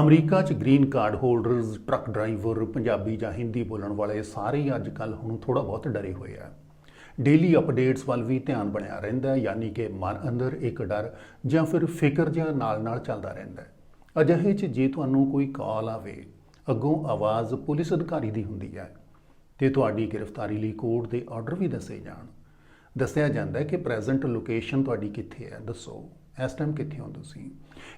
America 'ਚ green card holders, truck driver, Punjabi ਜਾਂ ਹਿੰਦੀ ਬੋਲਣ ਵਾਲੇ ਸਾਰੇ ਅੱਜ ਕੱਲ ਹੁਣ ਥੋੜਾ ਬਹੁਤ ਡਰੇ ਹੋਏ ਆ। ਡੇਲੀ ਅਪਡੇਟਸ ਵੱਲ ਵੀ ਧਿਆਨ ਬਣਿਆ ਰਹਿੰਦਾ ਯਾਨੀ ਕਿ ਮਨ ਅੰਦਰ ਇੱਕ ਡਰ ਜਾਂ ਫਿਰ ਫਿਕਰ ਜਿਹਾ ਨਾਲ-ਨਾਲ ਚੱਲਦਾ ਰਹਿੰਦਾ ਅਜਿਹੇ 'ਚ ਜੇ ਤੁਹਾਨੂੰ ਕੋਈ ਕਾਲ ਆਵੇ, ਅੱਗੋਂ ਆਵਾਜ਼ ਪੁਲਿਸ ਅਧਿਕਾਰੀ ਦੀ ਹੁੰਦੀ ਹੈ। ਤੇ ਤੁਹਾਡੀ ਗ੍ਰਿਫਤਾਰੀ ਲਈ ਕੋਰਟ ਦੇ ਆਰਡਰ ਵੀ ਦੱਸੇ ਜਾਣ। ਦੱਸਿਆ ਜਾਂਦਾ ਹੈ ਕਿ ਪ੍ਰੈਜ਼ੈਂਟ ਲੋਕੇਸ਼ਨ ਤੁਹਾਡੀ ਕਿੱਥੇ ਹੈ, ਦੱਸੋ। ਇਸ ਟਾਈਮ ਕਿੱਥੇ ਹੋ ਤੁਸੀਂ?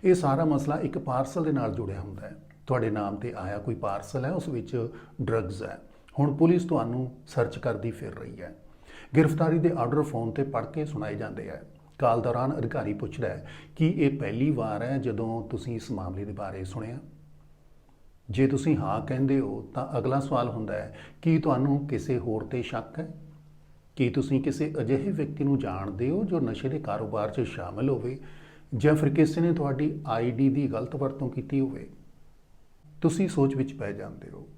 ਇਹ ਸਾਰਾ ਮਸਲਾ ਇੱਕ ਪਾਰਸਲ ਦੇ ਨਾਲ ਜੁੜਿਆ ਹੁੰਦਾ ਹੈ। ਤੁਹਾਡੇ ਨਾਮ ਤੇ ਆਇਆ ਕੋਈ ਪਾਰਸਲ ਹੈ, ਉਸ ਵਿੱਚ ਡਰੱਗਸ ਹੈ। ਹੁਣ ਪੁਲਿਸ ਤੁਹਾਨੂੰ ਸਰਚ ਕਰਦੀ ਫਿਰ ਰਹੀ ਹੈ। ਗ੍ਰਿਫਤਾਰੀ ਦੇ ਆਰਡਰ ਫੋਨ ਤੇ ਪੜ੍ਹ ਕੇ ਸੁਣਾਏ ਜਾਂਦੇ ਹੈ। ਕਾਲ ਦੌਰਾਨ ਅਧਿਕਾਰੀ ਪੁੱਛਦਾ ਹੈ ਕਿ ਇਹ ਪਹਿਲੀ ਵਾਰ ਹੈ ਜਦੋਂ ਤੁਸੀਂ ਇਸ ਮਾਮਲੇ ਦੇ ਬਾਰੇ ਸੁਣਿਆ? ਜੇ ਤੁਸੀਂ ਹਾਂ ਕਹਿੰਦੇ ਹੋ ਤਾਂ ਅਗਲਾ ਸਵਾਲ ਹੁੰਦਾ ਹੈ ਕਿ ਤੁਹਾਨੂੰ ਕਿਸੇ ਹੋਰ ਤੇ ਸ਼ੱਕ ਹੈ? ਕੀ ਤੁਸੀਂ ਕਿਸੇ ਅਜਿਹੇ ਵਿਅਕਤੀ ਨੂੰ ਜਾਣਦੇ ਹੋ ਜੋ ਨਸ਼ੇ ਦੇ ਕਾਰੋਬਾਰ 'ਚ ਸ਼ਾਮਲ ਹੋਵੇ ਜਾਂ ਫਿਰ ਕਿਸੇ ਨੇ ਤੁਹਾਡੀ ਆਈਡੀ ਦੀ ਗਲਤ ਵਰਤੋਂ ਕੀਤੀ ਹੋਵੇ? ਤੁਸੀਂ ਸੋਚ ਵਿੱਚ ਪੈ ਜਾਂਦੇ ਹੋ।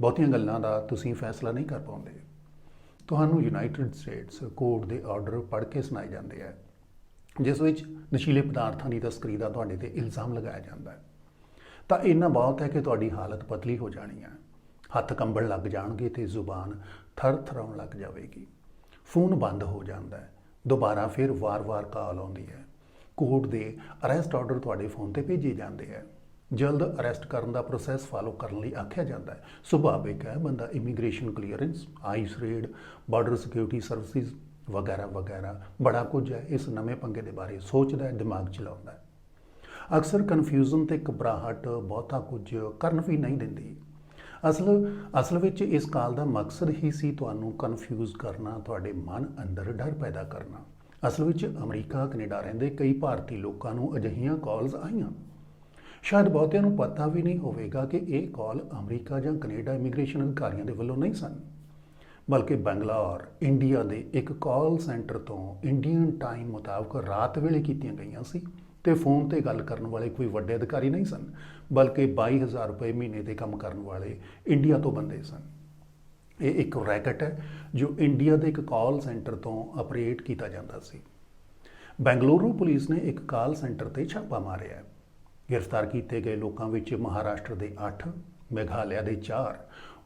ਬਹੁਤੀਆਂ ਗੱਲਾਂ ਦਾ ਤੁਸੀਂ ਫੈਸਲਾ ਨਹੀਂ ਕਰ ਪਾਉਂਦੇ। ਤੁਹਾਨੂੰ ਯੂਨਾਈਟਿਡ ਸਟੇਟਸ ਕੋਰਟ ਦੇ ਆਰਡਰ ਪੜ੍ਹ ਕੇ ਸੁਣਾਏ ਜਾਂਦੇ ਆ, ਜਿਸ ਵਿੱਚ ਨਸ਼ੀਲੇ ਪਦਾਰਥਾਂ ਦੀ ਤਸਕਰੀ ਦਾ ਤੁਹਾਡੇ ਤੇ ਇਲਜ਼ਾਮ ਲਗਾਇਆ ਜਾਂਦਾ ਹੈ। ਤਾਂ ਇੰਨਾ ਬਹੁਤ ਹੈ ਕਿ ਤੁਹਾਡੀ ਹਾਲਤ ਪਤਲੀ ਹੋ ਜਾਣੀ ਹੈ। ਹੱਥ ਕੰਬਣ ਲੱਗ ਜਾਣਗੇ ਤੇ ਜ਼ੁਬਾਨ ਥਰ-ਥਰਾਉਣ ਲੱਗ ਜਾਵੇਗੀ। ਫੋਨ ਬੰਦ ਹੋ ਜਾਂਦਾ ਹੈ। ਦੁਬਾਰਾ ਫਿਰ ਵਾਰ-ਵਾਰ ਕਾਲ ਆਉਂਦੀ ਹੈ। ਕੋਰਟ ਦੇ ਅਰੈਸਟ ਆਰਡਰ ਤੁਹਾਡੇ ਫੋਨ ਤੇ ਭੇਜੇ ਜਾਂਦੇ ਹੈ। ਜਲਦ ਅਰੈਸਟ ਕਰਨ ਦਾ ਪ੍ਰੋਸੈਸ ਫਾਲੋ ਕਰਨ ਲਈ ਆਖਿਆ ਜਾਂਦਾ ਹੈ। ਸੁਭਾਵਿਕ ਹੈ, ਬੰਦਾ immigration clearance ICE raid border security services ਵਗੈਰਾ ਵਗੈਰਾ। ਬੜਾ ਕੁਝ ਹੈ। ਇਸ ਨਵੇਂ ਪੰਗੇ ਦੇ ਬਾਰੇ ਸੋਚਦਾ ਹੈ, ਦਿਮਾਗ ਚਲਾਉਂਦਾ ਹੈ। ਅਕਸਰ ਕਨਫਿਊਜ਼ਨ ਤੇ ਘਬਰਾਹਟ ਬਹੁਤਾ ਕੁਝ ਕਰਨ ਵੀ ਨਹੀਂ ਦਿੰਦੀ। ਅਸਲ ਅਸਲ ਵਿੱਚ ਇਸ ਕਾਲ ਦਾ ਮਕਸਦ ਹੀ ਸੀ ਤੁਹਾਨੂੰ ਕਨਫਿਊਜ਼ ਕਰਨਾ, ਤੁਹਾਡੇ ਮਨ ਅੰਦਰ ਡਰ ਪੈਦਾ ਕਰਨਾ। ਅਸਲ ਵਿੱਚ ਅਮਰੀਕਾ, ਕੈਨੇਡਾ ਰਹਿੰਦੇ ਕਈ ਭਾਰਤੀ ਲੋਕਾਂ ਨੂੰ ਅਜਿਹੀਆਂ ਕਾਲਸ ਆਈਆਂ। ਸ਼ਾਇਦ ਬਹੁਤਿਆਂ ਨੂੰ ਪਤਾ ਵੀ ਨਹੀਂ ਹੋਵੇਗਾ ਕਿ ਇਹ ਕਾਲ ਅਮਰੀਕਾ ਜਾਂ ਕੈਨੇਡਾ ਇਮੀਗ੍ਰੇਸ਼ਨ ਅਧਿਕਾਰੀਆਂ ਦੇ ਵੱਲੋਂ ਨਹੀਂ ਸਨ। ਬਲਕਿ ਬੰਗਲੌਰ, ਇੰਡੀਆ ਦੇ ਇੱਕ ਕਾਲ ਸੈਂਟਰ ਤੋਂ ਇੰਡੀਅਨ ਟਾਈਮ ਮੁਤਾਬਕ ਰਾਤ ਵੇਲੇ ਕੀਤੀਆਂ ਗਈਆਂ ਸੀ। ਤੇ ਫੋਨ ਤੇ ਗੱਲ ਕਰਨ ਵਾਲੇ ਕੋਈ ਵੱਡੇ ਅਧਿਕਾਰੀ ਨਹੀਂ ਸਨ, ਬਲਕਿ 22000 ਰੁਪਏ ਮਹੀਨੇ ਦੇ ਕੰਮ ਕਰਨ ਵਾਲੇ ਇੰਡੀਆ ਤੋਂ ਬੰਦੇ ਸਨ। ਇਹ ਇੱਕ ਰੈਕਟ ਹੈ, ਜੋ ਇੰਡੀਆ ਦੇ ਇੱਕ ਕਾਲ ਸੈਂਟਰ ਤੋਂ ਆਪਰੇਟ ਕੀਤਾ ਜਾਂਦਾ ਸੀ। ਬੈਂਗਲੁਰੂ ਪੁਲਿਸ ਨੇ ਇੱਕ ਕਾਲ ਸੈਂਟਰ ਤੇ ਛਾਪਾ ਮਾਰਿਆ ਗ੍ਰਿਫਤਾਰ ਕੀਤੇ ਗਏ ਲੋਕਾਂ ਵਿੱਚ ਮਹਾਰਾਸ਼ਟਰ ਦੇ 8 ਮੇਘਾਲਿਆ ਦੇ 4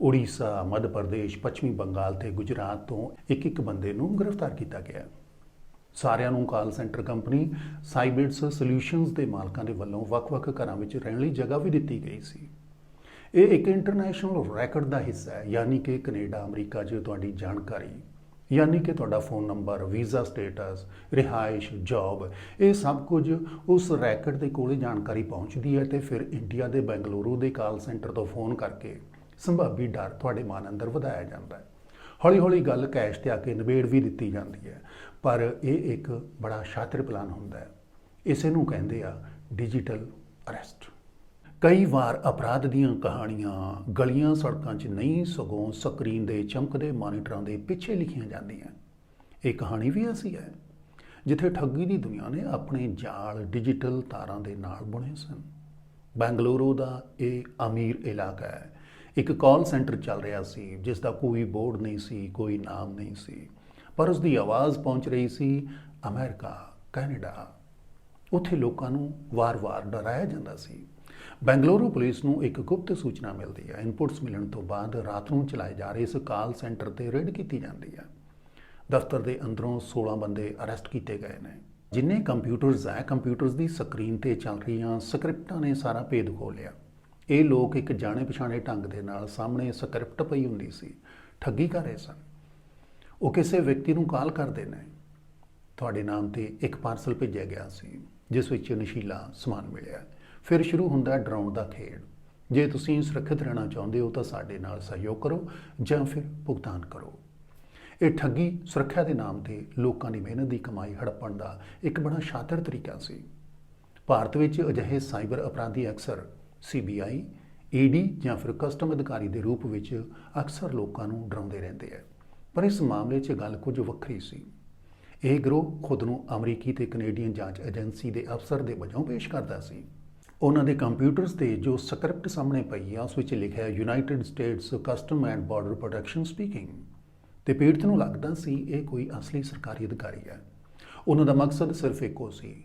ਉੜੀਸਾ, ਮੱਧ ਪ੍ਰਦੇਸ਼, ਪੱਛਮੀ ਬੰਗਾਲ ਤੇ ਗੁਜਰਾਤ ਤੋਂ ਇੱਕ ਇੱਕ ਬੰਦੇ ਨੂੰ ਗ੍ਰਿਫਤਾਰ ਕੀਤਾ ਗਿਆ ਸਾਰਿਆਂ ਨੂੰ call centre company Cybits solutions ਦੇ ਮਾਲਕਾਂ ਦੇ ਵੱਲੋਂ ਵੱਖ-ਵੱਖ ਘਰਾਂ ਵਿੱਚ ਰਹਿਣ ਲਈ ਜਗ੍ਹਾ ਵੀ ਦਿੱਤੀ ਗਈ ਸੀ। ਇਹ ਇੱਕ ਇੰਟਰਨੈਸ਼ਨਲ ਰੈਕਟ ਦਾ ਹਿੱਸਾ ਹੈ, ਯਾਨੀ ਕਿ ਕੈਨੇਡਾ, ਅਮਰੀਕਾ 'ਚ ਤੁਹਾਡੀ ਜਾਣਕਾਰੀ, ਯਾਨੀ ਕਿ ਤੁਹਾਡਾ ਫੋਨ ਨੰਬਰ ਵੀਜ਼ਾ ਸਟੇਟਸ ਰਿਹਾਇਸ਼ ਜੌਬ ਇਹ ਸਭ ਕੁਝ ਉਸ ਰੈਕਟ ਦੇ ਕੋਲੇ ਜਾਣਕਾਰੀ ਪਹੁੰਚਦੀ ਹੈ ਤੇ ਫਿਰ ਇੰਡੀਆ ਦੇ ਬੈਂਗਲੁਰੂ ਦੇ ਕਾਲ ਸੈਂਟਰ ਤੋਂ ਫੋਨ ਕਰਕੇ ਸੰਭਾਵੀ ਡਰ ਤੁਹਾਡੇ ਮਨ ਅੰਦਰ ਵਧਾਇਆ ਜਾਂਦਾ ਹੈ। ਹੌਲੀ-ਹੌਲੀ ਗੱਲ ਕੈਸ਼ ਤੇ ਆ ਕੇ ਨਿਬੇੜ ਵੀ ਦਿੱਤੀ ਜਾਂਦੀ ਹੈ। ਪਰ ਇਹ ਇੱਕ ਬੜਾ ਸ਼ਾਤਰ ਪਲਾਨ ਹੁੰਦਾ ਹੈ। ਇਸੇ ਨੂੰ ਕਹਿੰਦੇ ਆ ਡਿਜੀਟਲ ਅਰੈਸਟ ਕਈ ਵਾਰ ਅਪਰਾਧ ਦੀਆਂ ਕਹਾਣੀਆਂ ਗਲੀਆਂ ਸੜਕਾਂ 'ਚ ਨਹੀਂ, ਸਗੋਂ ਸਕਰੀਨ ਦੇ ਚਮਕਦੇ ਮਾਨੀਟਰਾਂ ਦੇ ਪਿੱਛੇ ਲਿਖੀਆਂ ਜਾਂਦੀਆਂ। ਇਹ ਕਹਾਣੀ ਵੀ ਐਸੀ ਹੈ, ਜਿੱਥੇ ਠੱਗੀ ਦੀ ਦੁਨੀਆ ਨੇ ਆਪਣੇ ਜਾਲ ਡਿਜੀਟਲ ਤਾਰਾਂ ਦੇ ਨਾਲ ਬੁਣੇ ਸਨ। ਬੈਂਗਲੁਰੂ ਦਾ ਇਹ ਅਮੀਰ ਇਲਾਕਾ ਹੈ। ਇੱਕ ਕਾਲ ਸੈਂਟਰ ਚੱਲ ਰਿਹਾ ਸੀ, ਜਿਸ ਦਾ ਕੋਈ ਬੋਰਡ ਨਹੀਂ ਸੀ, ਕੋਈ ਨਾਮ ਨਹੀਂ ਸੀ। ਪਰ ਉਸ ਦੀ ਆਵਾਜ਼ ਪਹੁੰਚ ਰਹੀ ਸੀ, ਅਮਰੀਕਾ, ਕੈਨੇਡਾ। ਉੱਥੇ ਲੋਕਾਂ ਨੂੰ ਵਾਰ-ਵਾਰ ਡਰਾਇਆ ਜਾਂਦਾ ਸੀ। ਬੈਂਗਲੁਰੂ ਪੁਲਿਸ ਨੂੰ ਇੱਕ ਗੁਪਤ ਸੂਚਨਾ ਮਿਲਦੀ ਹੈ। ਇਨਪੁਟਸ ਮਿਲਣ ਤੋਂ ਬਾਅਦ ਰਾਤ ਨੂੰ ਚਲਾਏ ਜਾ ਰਹੇ ਇਸ ਕਾਲ ਸੈਂਟਰ ਤੇ ਰੇਡ ਕੀਤੀ ਜਾਂਦੀ ਹੈ। ਦਫ਼ਤਰ ਦੇ ਅੰਦਰੋਂ 16 ਬੰਦੇ ਅਰੈਸਟ ਕੀਤੇ ਗਏ ਨੇ, ਜਿੰਨੇ ਕੰਪਿਊਟਰਸ ਹੈ। ਕੰਪਿਊਟਰਸ ਦੀ ਸਕਰੀਨ ਤੇ ਚੱਲ ਰਹੀਆਂ ਸਕ੍ਰਿਪਟਾਂ ਨੇ ਸਾਰਾ ਭੇਦ ਖੋਲ੍ਹਿਆ ਇਹ ਲੋਕ ਇੱਕ ਜਾਣੇ ਪਛਾਣੇ ਢੰਗ ਦੇ ਨਾਲ ਸਾਹਮਣੇ ਸਕ੍ਰਿਪਟ ਪਈ ਹੁੰਦੀ ਸੀ। ਠੱਗੀ ਕਰ ਰਹੇ ਸਨ। ਉਹ ਕਿਸੇ ਵਿਅਕਤੀ ਨੂੰ ਕਾਲ ਕਰਦੇ ਨੇ। ਤੁਹਾਡੇ ਨਾਮ ਤੇ ਇੱਕ ਪਾਰਸਲ ਭੇਜਿਆ ਗਿਆ ਸੀ, ਜਿਸ ਵਿੱਚ ਨਸ਼ੀਲਾ ਸਮਾਨ ਮਿਲਿਆ। ਫਿਰ ਸ਼ੁਰੂ ਹੁੰਦਾ ਡਰਾਉਣ ਦਾ ਖੇਡ। ਜੇ ਤੁਸੀਂ ਸੁਰੱਖਿਅਤ ਰਹਿਣਾ ਚਾਹੁੰਦੇ ਹੋ ਤਾਂ ਸਾਡੇ ਨਾਲ ਸਹਿਯੋਗ ਕਰੋ ਜਾਂ ਫਿਰ ਭੁਗਤਾਨ ਕਰੋ। ਇਹ ਠੱਗੀ ਸੁਰੱਖਿਆ ਦੇ ਨਾਮ ਤੇ ਲੋਕਾਂ ਦੀ ਮਿਹਨਤ ਦੀ ਕਮਾਈ ਹੜਪਣ ਦਾ ਇੱਕ ਬੜਾ ਸ਼ਾਤਰ ਤਰੀਕਾ ਸੀ। ਭਾਰਤ ਵਿੱਚ ਅਜਿਹੇ ਸਾਈਬਰ ਅਪਰਾਧੀ ਅਕਸਰ ਸੀਬੀਆਈ ਈਡੀ ਜਾਂ ਫਿਰ ਕਸਟਮ ਅਧਿਕਾਰੀ ਦੇ ਰੂਪ ਵਿੱਚ ਅਕਸਰ ਲੋਕਾਂ ਨੂੰ ਡਰਾਉਂਦੇ ਰਹਿੰਦੇ ਆ। ਪਰ ਇਸ ਮਾਮਲੇ 'ਚ ਗੱਲ ਕੁਝ ਵੱਖਰੀ ਸੀ। ਇਹ ਗਰੋਹ ਖੁਦ ਨੂੰ ਅਮਰੀਕੀ ਤੇ ਕੈਨੇਡੀਅਨ ਜਾਂਚ ਏਜੰਸੀ ਦੇ ਅਫਸਰ ਦੇ ਵਜੋਂ ਪੇਸ਼ ਕਰਦਾ ਸੀ। ਉਹਨਾਂ ਦੇ ਕੰਪਿਊਟਰਸ ਤੇ ਜੋ ਸਕ੍ਰਿਪਟ ਸਾਹਮਣੇ ਪਈ ਆ, ਉਸ ਵਿੱਚ ਲਿਖਿਆ United States custom and border protection speaking ਤੇ ਪੀੜਤ ਨੂੰ ਲੱਗਦਾ ਸੀ, ਇਹ ਕੋਈ ਅਸਲੀ ਸਰਕਾਰੀ ਅਧਿਕਾਰੀ ਹੈ। ਉਹਨਾਂ ਦਾ ਮਕਸਦ ਸਿਰਫ ਇੱਕੋ ਸੀ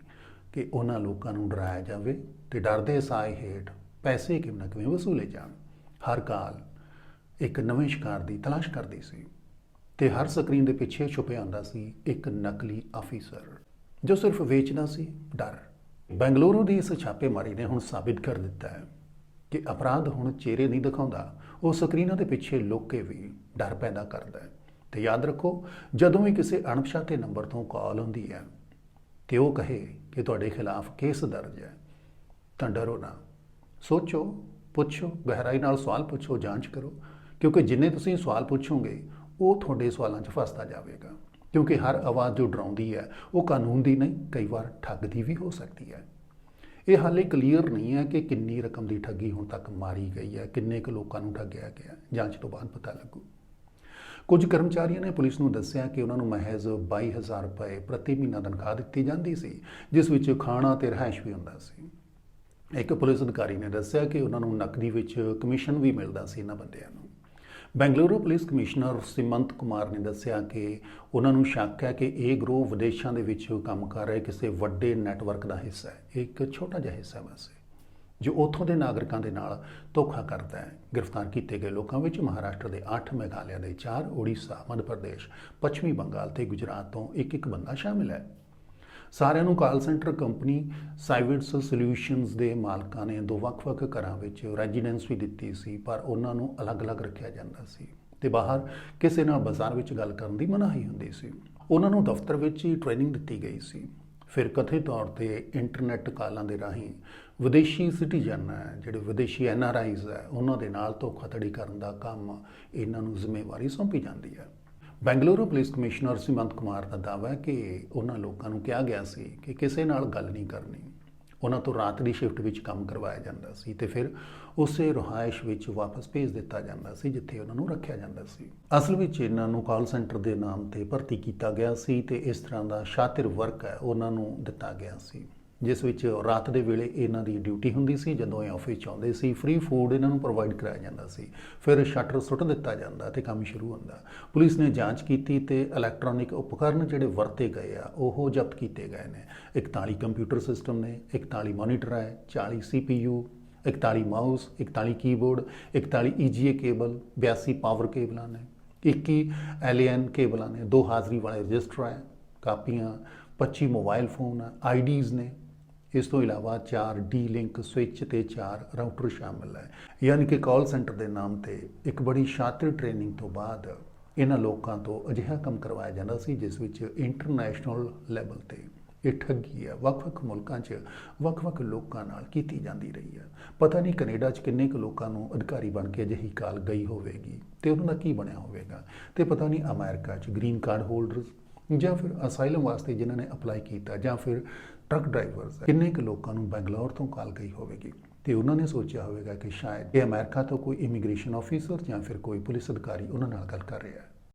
ਕਿ ਉਹਨਾਂ ਲੋਕਾਂ ਨੂੰ ਡਰਾਇਆ ਜਾਵੇ ਤੇ ਡਰਦੇ ਸਾਏ ਹੇਠ ਪੈਸੇ ਕਿਵੇਂ ਨਾ ਕਿਵੇਂ ਵਸੂਲੇ ਜਾਣ। ਹਰ ਕਾਲ ਇੱਕ ਨਵੇਂ ਸ਼ਿਕਾਰ ਦੀ ਤਲਾਸ਼ ਕਰਦੀ ਸੀ। ਤੇ ਹਰ ਸਕਰੀਨ ਦੇ ਪਿੱਛੇ ਛੁਪਿਆ ਹੁੰਦਾ ਸੀ ਇੱਕ ਨਕਲੀ ਅਫੀਸਰ, ਜੋ ਸਿਰਫ ਵੇਚਣਾ ਸੀ ਡਰ। ਬੈਂਗਲੁਰੂ ਦੀ ਇਸ ਛਾਪੇਮਾਰੀ ਨੇ ਹੁਣ ਸਾਬਿਤ ਕਰ ਦਿੱਤਾ ਹੈ ਕਿ ਅਪਰਾਧ ਹੁਣ ਚਿਹਰੇ ਨਹੀਂ ਦਿਖਾਉਂਦਾ, ਉਹ ਸਕਰੀਨਾਂ ਦੇ ਪਿੱਛੇ ਲੁਕ ਕੇ ਵੀ ਡਰ ਪੈਦਾ ਕਰਦਾ ਹੈ। ਤੇ ਯਾਦ ਰੱਖੋ, ਜਦੋਂ ਵੀ ਕਿਸੇ ਅਣਪਛਾਤੇ ਨੰਬਰ ਤੋਂ ਕਾਲ ਹੁੰਦੀ ਹੈ ਤੇ ਉਹ ਕਹੇ ਕਿ ਤੁਹਾਡੇ ਖਿਲਾਫ ਕੇਸ ਦਰਜ ਹੈ, ਤਾਂ ਡਰੋ ਨਾ। ਸੋਚੋ, ਪੁੱਛੋ, ਗਹਿਰਾਈ ਨਾਲ ਸਵਾਲ ਪੁੱਛੋ, ਜਾਂਚ ਕਰੋ, ਕਿਉਂਕਿ ਜਿੰਨੇ ਤੁਸੀਂ ਸਵਾਲ ਪੁੱਛੋਗੇ ਉਹ ਤੁਹਾਡੇ ਸਵਾਲਾਂ 'ਚ ਫਸਦਾ ਜਾਵੇਗਾ। ਕਿਉਂਕਿ ਹਰ ਆਵਾਜ਼ ਜੋ ਡਰਾਉਂਦੀ ਹੈ, ਉਹ ਕਾਨੂੰਨ ਦੀ ਨਹੀਂ, ਕਈ ਵਾਰ ਠੱਗਦੀ ਵੀ ਹੋ ਸਕਦੀ ਹੈ। ਇਹ ਹਾਲੇ ਕਲੀਅਰ ਨਹੀਂ ਹੈ ਕਿ ਕਿੰਨੀ ਰਕਮ ਦੀ ਠੱਗੀ ਹੁਣ ਤੱਕ ਮਾਰੀ ਗਈ ਹੈ, ਕਿੰਨੇ ਕੁ ਲੋਕਾਂ ਨੂੰ ਠੱਗਿਆ ਗਿਆ, ਜਾਂਚ ਤੋਂ ਬਾਅਦ ਪਤਾ ਲੱਗੂ। ਕੁਝ ਕਰਮਚਾਰੀਆਂ ਨੇ ਪੁਲਿਸ ਨੂੰ ਦੱਸਿਆ ਕਿ ਉਹਨਾਂ ਨੂੰ ਮਹਿਜ਼ 22000 ਰੁਪਏ ਪ੍ਰਤੀ ਮਹੀਨਾ ਤਨਖਾਹ ਦਿੱਤੀ ਜਾਂਦੀ ਸੀ, ਜਿਸ ਵਿੱਚ ਖਾਣਾ ਤੇ ਰਹਿائش ਵੀ ਹੁੰਦਾ ਸੀ। ਇੱਕ ਪੁਲਿਸ ਅਧਿਕਾਰੀ ਨੇ ਦੱਸਿਆ ਕਿ ਉਹਨਾਂ ਨੂੰ ਨਕਦੀ ਵਿੱਚ ਕਮਿਸ਼ਨ ਵੀ ਮਿਲਦਾ ਸੀ ਇਹਨਾਂ ਬੰਦਿਆਂ ਨੂੰ। ਬੈਂਗਲੁਰੂ ਪੁਲਿਸ ਕਮਿਸ਼ਨਰ ਸਿਮੰਤ ਕੁਮਾਰ ਨੇ ਦੱਸਿਆ ਕਿ ਉਹਨਾਂ ਨੂੰ ਸ਼ੱਕ ਹੈ ਕਿ ਇਹ ਗਰੋਹ ਵਿਦੇਸ਼ਾਂ ਦੇ ਵਿੱਚ ਕੰਮ ਕਰ ਰਹੇ ਕਿਸੇ ਵੱਡੇ ਨੈਟਵਰਕ ਦਾ ਹਿੱਸਾ ਹੈ। ਇਹ ਇੱਕ ਛੋਟਾ ਜਿਹਾ ਹਿੱਸਾ ਬਸ। ਜੋ ਉੱਥੋਂ ਦੇ ਨਾਗਰਿਕਾਂ ਦੇ ਨਾਲ ਧੋਖਾ ਕਰਦਾ ਹੈ। ਗ੍ਰਿਫਤਾਰ ਕੀਤੇ ਗਏ ਲੋਕਾਂ ਵਿੱਚ ਮਹਾਰਾਸ਼ਟਰ ਦੇ 8 ਮੇਘਾਲਿਆ ਦੇ 4 ਓਡੀਸ਼ਾ ਮੱਧ ਪ੍ਰਦੇਸ਼, ਪੱਛਮੀ ਬੰਗਾਲ ਤੇ ਗੁਜਰਾਤ ਤੋਂ ਇੱਕ ਇੱਕ ਬੰਦਾ ਸ਼ਾਮਿਲ ਹੈ। ਸਾਰਿਆਂ ਨੂੰ call centre company Cybits solutions ਦੇ ਮਾਲਕਾਂ ਨੇ ਦੋ ਵੱਖ-ਵੱਖ ਘਰਾਂ ਵਿੱਚ ਰੈਜ਼ੀਡੈਂਸ ਵੀ ਦਿੱਤੀ ਸੀ, ਪਰ ਉਹਨਾਂ ਨੂੰ ਅਲੱਗ-ਅਲੱਗ ਰੱਖਿਆ ਜਾਂਦਾ ਸੀ ਤੇ ਬਾਹਰ ਕਿਸੇ ਨਾਲ ਬਾਜ਼ਾਰ ਵਿੱਚ ਗੱਲ ਕਰਨ ਦੀ ਮਨਾਹੀ ਹੁੰਦੀ ਸੀ। ਉਹਨਾਂ ਨੂੰ ਦਫ਼ਤਰ ਵਿੱਚ ਹੀ ਟ੍ਰੇਨਿੰਗ ਦਿੱਤੀ ਗਈ ਸੀ। ਫਿਰ ਕਥਿਤ ਤੌਰ ਤੇ ਇੰਟਰਨੈਟ ਕਾਲਾਂ ਦੇ ਰਾਹੀਂ ਵਿਦੇਸ਼ੀ ਸਿਟੀਜ਼ਨ ਹੈ, ਜਿਹੜੇ ਵਿਦੇਸ਼ੀ ਐਨ ਆਰ ਆਈਜ਼ ਹੈ, ਉਹਨਾਂ ਦੇ ਨਾਲ ਧੋਖਾਧੜੀ ਕਰਨ ਦਾ ਕੰਮ ਇਹਨਾਂ ਨੂੰ ਜ਼ਿੰਮੇਵਾਰੀ ਸੌਂਪੀ ਜਾਂਦੀ ਹੈ। ਬੈਂਗਲੁਰੂ ਪੁਲਿਸ ਕਮਿਸ਼ਨਰ ਸਿਮੰਤ ਕੁਮਾਰ ਦਾ ਦਾਅਵਾ ਹੈ ਕਿ ਉਹਨਾਂ ਲੋਕਾਂ ਨੂੰ ਕਿਹਾ ਗਿਆ ਸੀ ਕਿ ਕਿਸੇ ਨਾਲ ਗੱਲ ਨਹੀਂ ਕਰਨੀ। ਉਹਨਾਂ ਤੋਂ ਰਾਤ ਦੀ ਸ਼ਿਫਟ ਵਿੱਚ ਕੰਮ ਕਰਵਾਇਆ ਜਾਂਦਾ ਸੀ ਤੇ ਫਿਰ ਉਸੇ ਰਹਾਇਸ਼ ਵਿੱਚ ਵਾਪਸ ਭੇਜ ਦਿੱਤਾ ਜਾਂਦਾ ਸੀ, ਜਿੱਥੇ ਉਹਨਾਂ ਨੂੰ ਰੱਖਿਆ ਜਾਂਦਾ ਸੀ। ਅਸਲ ਵਿੱਚ ਇਹਨਾਂ ਨੂੰ ਕਾਲ ਸੈਂਟਰ ਦੇ ਨਾਮ ਤੇ ਭਰਤੀ ਕੀਤਾ ਗਿਆ ਸੀ ਤੇ ਇਸ ਤਰ੍ਹਾਂ ਦਾ ਸ਼ਾਤਿਰ ਵਰਕ ਹੈ, ਉਹਨਾਂ ਨੂੰ ਦਿੱਤਾ ਗਿਆ ਸੀ। ਜਿਸ ਵਿੱਚ ਰਾਤ ਦੇ ਵੇਲੇ ਇਹਨਾਂ ਦੀ ਡਿਊਟੀ ਹੁੰਦੀ ਸੀ, ਜਦੋਂ ਇਹ ਆਫਿਸ ਚ ਆਉਂਦੇ ਸੀ ਫ੍ਰੀ ਫੂਡ ਇਹਨਾਂ ਨੂੰ ਪ੍ਰੋਵਾਈਡ ਕਰਾਇਆ ਜਾਂਦਾ ਸੀ। ਫਿਰ ਸ਼ਟਰ ਸੁੱਟ ਦਿੱਤਾ ਜਾਂਦਾ ਤੇ ਕੰਮ ਸ਼ੁਰੂ ਹੁੰਦਾ। ਪੁਲਿਸ ਨੇ ਜਾਂਚ ਕੀਤੀ ਤੇ ਇਲੈਕਟ੍ਰੋਨਿਕ ਉਪਕਰਨ ਜਿਹੜੇ ਵਰਤੇ ਗਏ ਆ, ਉਹ ਜ਼ਬਤ ਕੀਤੇ ਗਏ ਨੇ। 41 ਕੰਪਿਊਟਰ ਸਿਸਟਮ ਨੇ 41 ਮੋਨੀਟਰ ਹੈ 40 CPU 41 mouse 41 keyboard 41 EGA cable 82 power ਕੇਬਲਾਂ ਨੇ 21 LAN ਕੇਬਲਾਂ ਨੇ, ਦੋ ਹਾਜ਼ਰੀ ਵਾਲੇ ਰਜਿਸਟਰ ਹੈ, ਕਾਪੀਆਂ 25 ਮੋਬਾਈਲ ਫੋਨ ਆਈਡੀਜ਼ ਨੇ ਇਸ ਤੋਂ ਇਲਾਵਾ 4 ਡੀ ਲਿੰਕ ਸਵਿਚ ਤੇ 4 ਰਾਊਟਰ ਸ਼ਾਮਲ ਹੈ। ਯਾਨੀ ਕਿ ਕਾਲ ਸੈਂਟਰ ਦੇ ਨਾਮ ਤੇ ਇੱਕ ਬੜੀ ਸ਼ਾਤਰ ਟ੍ਰੇਨਿੰਗ ਤੋਂ ਬਾਅਦ ਇਹਨਾਂ ਲੋਕਾਂ ਤੋਂ ਅਜਿਹਾ ਕੰਮ ਕਰਵਾਇਆ ਜਾਂਦਾ ਸੀ, ਜਿਸ ਵਿੱਚ ਇੰਟਰਨੈਸ਼ਨਲ ਲੈਵਲ ਤੇ ਇਹ ਠੱਗੀ ਹੈ। ਵੱਖ-ਵੱਖ ਮੁਲਕਾਂ 'ਚ ਵੱਖ-ਵੱਖ ਲੋਕਾਂ ਨਾਲ ਕੀਤੀ ਜਾਂਦੀ ਰਹੀ ਹੈ। ਪਤਾ ਨਹੀਂ ਕੈਨੇਡਾ 'ਚ ਕਿੰਨੇ ਕੁ ਲੋਕਾਂ ਨੂੰ ਅਧਿਕਾਰੀ ਬਣ ਕੇ ਅਜਿਹੀ ਕਾਲ ਗਈ ਹੋਵੇਗੀ ਤੇ ਉਹਨਾਂ ਦਾ ਕੀ ਬਣਿਆ ਹੋਵੇਗਾ। ਤੇ ਪਤਾ ਨਹੀਂ ਅਮਰੀਕਾ 'ਚ ਗ੍ਰੀਨ ਕਾਰਡ ਹੋਲਡਰਸ ਜਾਂ ਫਿਰ ਅਸਾਈਲਮ ਵਾਸਤੇ ਜਿਨ੍ਹਾਂ ਨੇ ਅਪਲਾਈ ਕੀਤਾ, ਜਾਂ ਫਿਰ ਟਰੱਕ ਡਰਾਈਵਰਸ ਕਿੰਨੇ ਕੁ ਲੋਕਾਂ ਨੂੰ ਬੈਂਗਲੌਰ ਤੋਂ ਕਾਲ ਗਈ ਹੋਵੇਗੀ? ਤੇ ਉਹਨਾਂ ਨੇ ਸੋਚਿਆ ਹੋਵੇਗਾ ਕਿ ਸ਼ਾਇਦ ਇਹ ਅਮਰੀਕਾ ਤੋਂ ਕੋਈ ਇਮੀਗ੍ਰੇਸ਼ਨ ਆਫੀਸਰ ਜਾਂ ਫਿਰ ਕੋਈ ਪੁਲਿਸ ਅਧਿਕਾਰੀ ਉਹਨਾਂ ਨਾਲ ਗੱਲ ਕਰ ਰਿਹਾ ਹੈ।